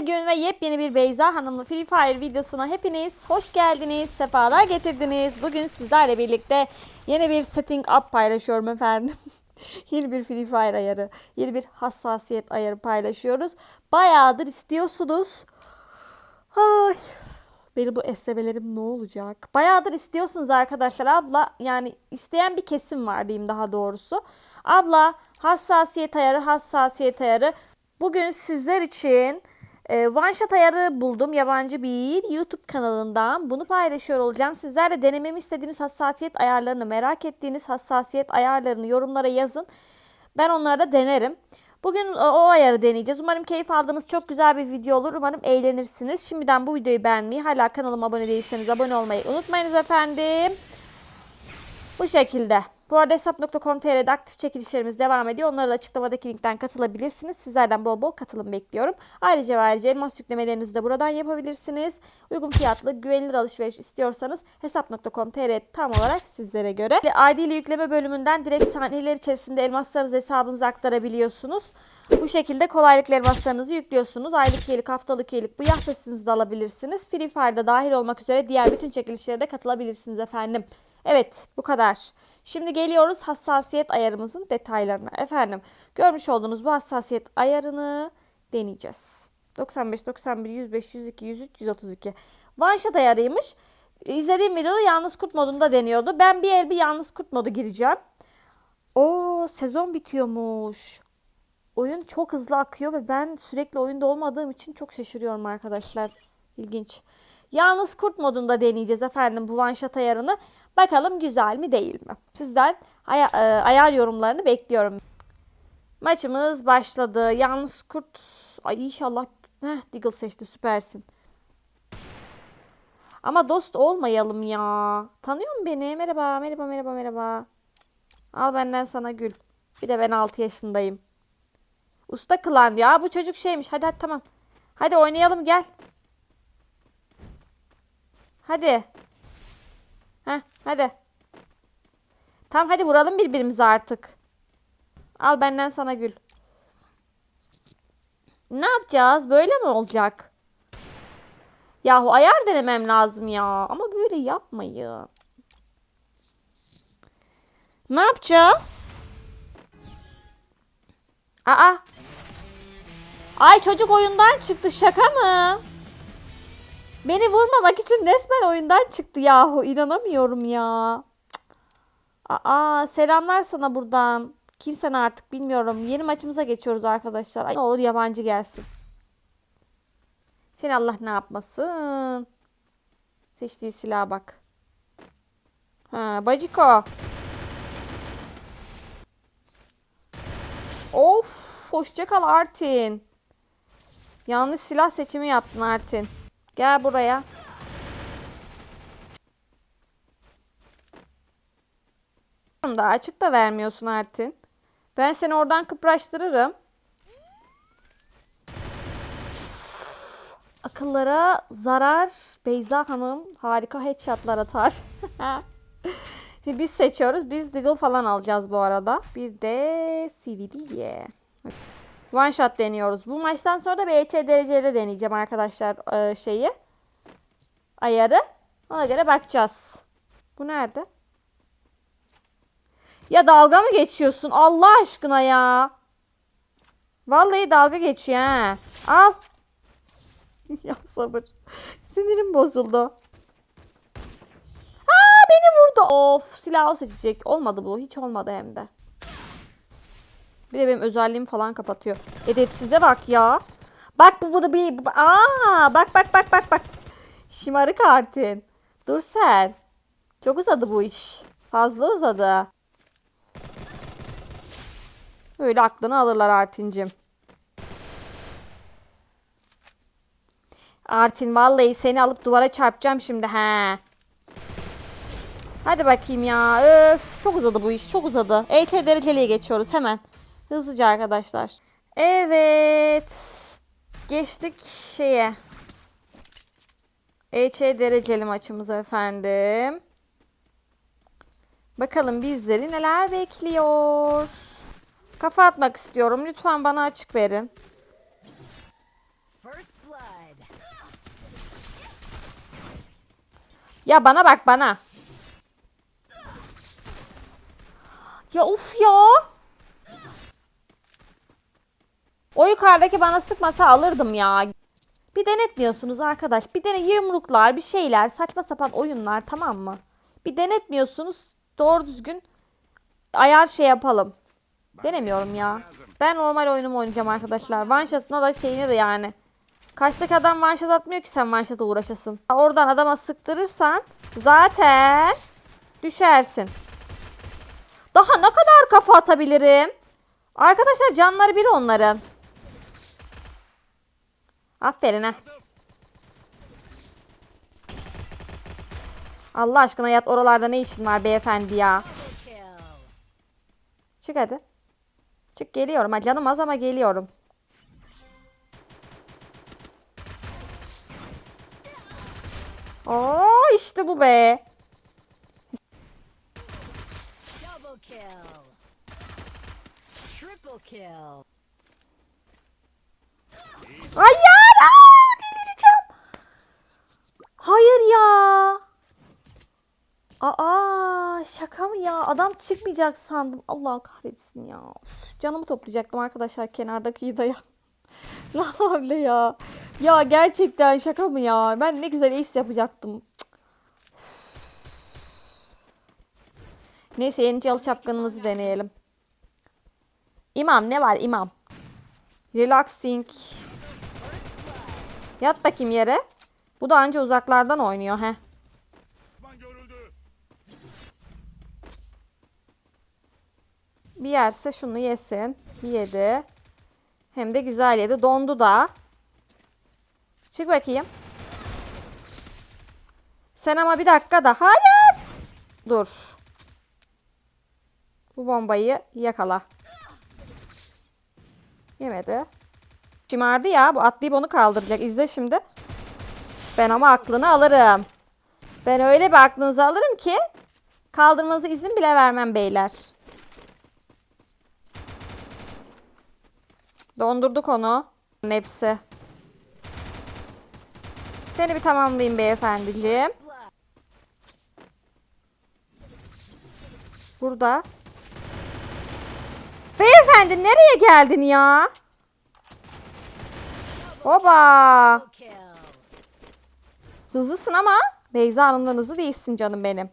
gün ve yepyeni bir Beyza Hanım'lı Free Fire videosuna hepiniz hoş geldiniz, sefalar getirdiniz. Bugün sizlerle birlikte yeni bir setting up paylaşıyorum efendim. yeni bir Free Fire ayarı, yeni bir hassasiyet ayarı paylaşıyoruz. Bayağıdır istiyorsunuz. Ay, benim bu esnemelerim ne olacak? Bayağıdır istiyorsunuz arkadaşlar. Abla yani isteyen bir kesim var diyeyim daha doğrusu. Abla hassasiyet ayarı, hassasiyet ayarı. Bugün sizler için e, one shot ayarı buldum yabancı bir YouTube kanalından. Bunu paylaşıyor olacağım. Sizler de denememi istediğiniz hassasiyet ayarlarını, merak ettiğiniz hassasiyet ayarlarını yorumlara yazın. Ben onları da denerim. Bugün o o ayarı deneyeceğiz. Umarım keyif aldığınız çok güzel bir video olur. Umarım eğlenirsiniz. Şimdiden bu videoyu beğenmeyi, hala kanalıma abone değilseniz abone olmayı unutmayınız efendim. Bu şekilde. Bu arada hesap.com.tr'de aktif çekilişlerimiz devam ediyor. Onlara da açıklamadaki linkten katılabilirsiniz. Sizlerden bol bol katılım bekliyorum. Ayrıca ve ayrıca elmas yüklemelerinizi de buradan yapabilirsiniz. Uygun fiyatlı, güvenilir alışveriş istiyorsanız hesap.com.tr tam olarak sizlere göre. ID ile yükleme bölümünden direkt saniyeler içerisinde elmaslarınızı hesabınıza aktarabiliyorsunuz. Bu şekilde kolaylıkla elmaslarınızı yüklüyorsunuz. Aylık üyelik, haftalık üyelik bu yaptısınızı da alabilirsiniz. Free Fire'da dahil olmak üzere diğer bütün çekilişlere de katılabilirsiniz efendim. Evet bu kadar. Şimdi geliyoruz hassasiyet ayarımızın detaylarına. Efendim görmüş olduğunuz bu hassasiyet ayarını deneyeceğiz. 95, 91, 105, 102, 103, 132. One shot ayarıymış. İzlediğim videoda yalnız kurt modunda deniyordu. Ben bir el bir yalnız kurt modu gireceğim. O sezon bitiyormuş. Oyun çok hızlı akıyor ve ben sürekli oyunda olmadığım için çok şaşırıyorum arkadaşlar. İlginç. Yalnız kurt modunda deneyeceğiz efendim bu one shot ayarını. Bakalım güzel mi değil mi? Sizden aya- e, ayar yorumlarını bekliyorum. Maçımız başladı. Yalnız kurt... Ay inşallah... Heh, Deagle seçti süpersin. Ama dost olmayalım ya. Tanıyor musun beni? Merhaba, merhaba, merhaba, merhaba. Al benden sana gül. Bir de ben 6 yaşındayım. Usta kılan ya. Bu çocuk şeymiş. Hadi hadi tamam. Hadi oynayalım gel. Hadi. Heh, hadi. Tamam hadi vuralım birbirimize artık. Al benden sana gül. Ne yapacağız? Böyle mi olacak? Yahu ayar denemem lazım ya. Ama böyle yapmayın. Ne yapacağız? Aa. Ay çocuk oyundan çıktı. Şaka mı? Beni vurmamak için resmen oyundan çıktı yahu. İnanamıyorum ya. Cık. Aa selamlar sana buradan. Kimsen artık bilmiyorum. Yeni maçımıza geçiyoruz arkadaşlar. Ay, ne olur yabancı gelsin. Seni Allah ne yapmasın. Seçtiği silaha bak. Ha, baciko. Of, hoşça kal Artin. Yanlış silah seçimi yaptın Artin. Gel buraya. da açık da vermiyorsun Artin. Ben seni oradan kıpraştırırım. Akıllara zarar. Beyza Hanım harika headshotlar atar. Şimdi biz seçiyoruz. Biz Deagle falan alacağız bu arada. Bir de CVD yeah. One shot deniyoruz. Bu maçtan sonra da BH derecede deneyeceğim arkadaşlar e, şeyi. Ayarı. Ona göre bakacağız. Bu nerede? Ya dalga mı geçiyorsun? Allah aşkına ya. Vallahi dalga geçiyor ha. Al. ya sabır. Sinirim bozuldu. Aa beni vurdu. Of silahı seçecek. Olmadı bu. Hiç olmadı hem de. Bir de benim özelliğimi falan kapatıyor. Edepsize bak ya. Bak bu bu da bir... Aa bak bak bak bak bak. Şımarık Artin. Dur sen. Çok uzadı bu iş. Fazla uzadı. Öyle aklını alırlar Artin'cim. Artin vallahi seni alıp duvara çarpacağım şimdi he. Hadi bakayım ya. Öf, çok uzadı bu iş. Çok uzadı. ET dereceliğe geçiyoruz hemen. Hızlıca arkadaşlar. Evet. Geçtik şeye. EÇ dereceli maçımıza efendim. Bakalım bizleri neler bekliyor. Kafa atmak istiyorum. Lütfen bana açık verin. Ya bana bak bana. Ya uf ya. O yukarıdaki bana sıkmasa alırdım ya. Bir denetmiyorsunuz arkadaş. Bir dene yumruklar, bir şeyler, saçma sapan oyunlar tamam mı? Bir denetmiyorsunuz. Doğru düzgün ayar şey yapalım. Denemiyorum ya. Ben normal oyunumu oynayacağım arkadaşlar. One shot'ına da şeyine de yani. Kaçtaki adam one atmıyor ki sen one uğraşasın. Oradan adama sıktırırsan zaten düşersin. Daha ne kadar kafa atabilirim? Arkadaşlar canları bir onların. Aferin ha. Allah aşkına yat oralarda ne işin var beyefendi ya. Çık hadi. Çık geliyorum. Ha, canım az ama geliyorum. Oo işte bu be. Double kill. Triple kill. Hayır! Aa, delireceğim. Hayır ya. Aa şaka mı ya? Adam çıkmayacak sandım. Allah kahretsin ya. Canımı toplayacaktım arkadaşlar kenarda kıyıda ya. Ne havle ya. Ya gerçekten şaka mı ya? Ben ne güzel iş yapacaktım. Neyse yeni çalı çapkınımızı deneyelim. İmam ne var imam? Relaxing. Yat bakayım yere. Bu da anca uzaklardan oynuyor he. Bir yerse şunu yesin. Yedi. Hem de güzel yedi. Dondu da. Çık bakayım. Sen ama bir dakika da. Hayır. Dur. Bu bombayı yakala. Yemedi. Şımardı ya. Bu atlayıp onu kaldıracak. İzle şimdi. Ben ama aklını alırım. Ben öyle bir aklınızı alırım ki kaldırmanıza izin bile vermem beyler. Dondurduk onu. Hepsi. Seni bir tamamlayayım beyefendiciğim. Blood. Burada. Beyefendi nereye geldin ya? Oba. Hızlısın ama Beyza Hanım'dan hızlı değilsin canım benim.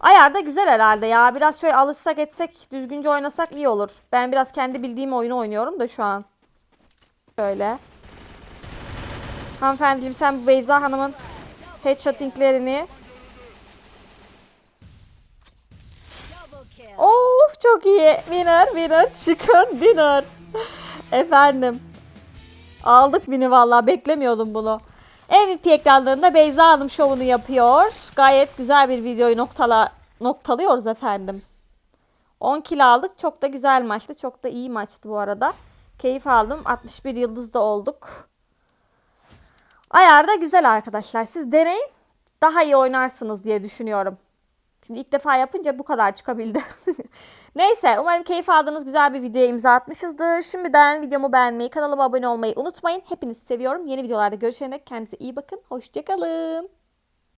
Ayar da güzel herhalde ya. Biraz şöyle alışsak etsek, düzgünce oynasak iyi olur. Ben biraz kendi bildiğim oyunu oynuyorum da şu an. Şöyle. Hanımefendiciğim sen bu Beyza Hanım'ın headshottinglerini... Of çok iyi. Winner, winner, çıkın winner. Efendim. Aldık bini vallahi beklemiyordum bunu. MVP ekranlarında Beyza Hanım şovunu yapıyor. Gayet güzel bir videoyu noktala, noktalıyoruz efendim. 10 kilo aldık. Çok da güzel maçtı. Çok da iyi maçtı bu arada. Keyif aldım. 61 yıldız da olduk. Ayar da güzel arkadaşlar. Siz deneyin. Daha iyi oynarsınız diye düşünüyorum. Şimdi ilk defa yapınca bu kadar çıkabildi. Neyse umarım keyif aldığınız güzel bir videoya imza atmışızdır. Şimdiden videomu beğenmeyi, kanalıma abone olmayı unutmayın. Hepinizi seviyorum. Yeni videolarda görüşene dek kendinize iyi bakın. Hoşçakalın.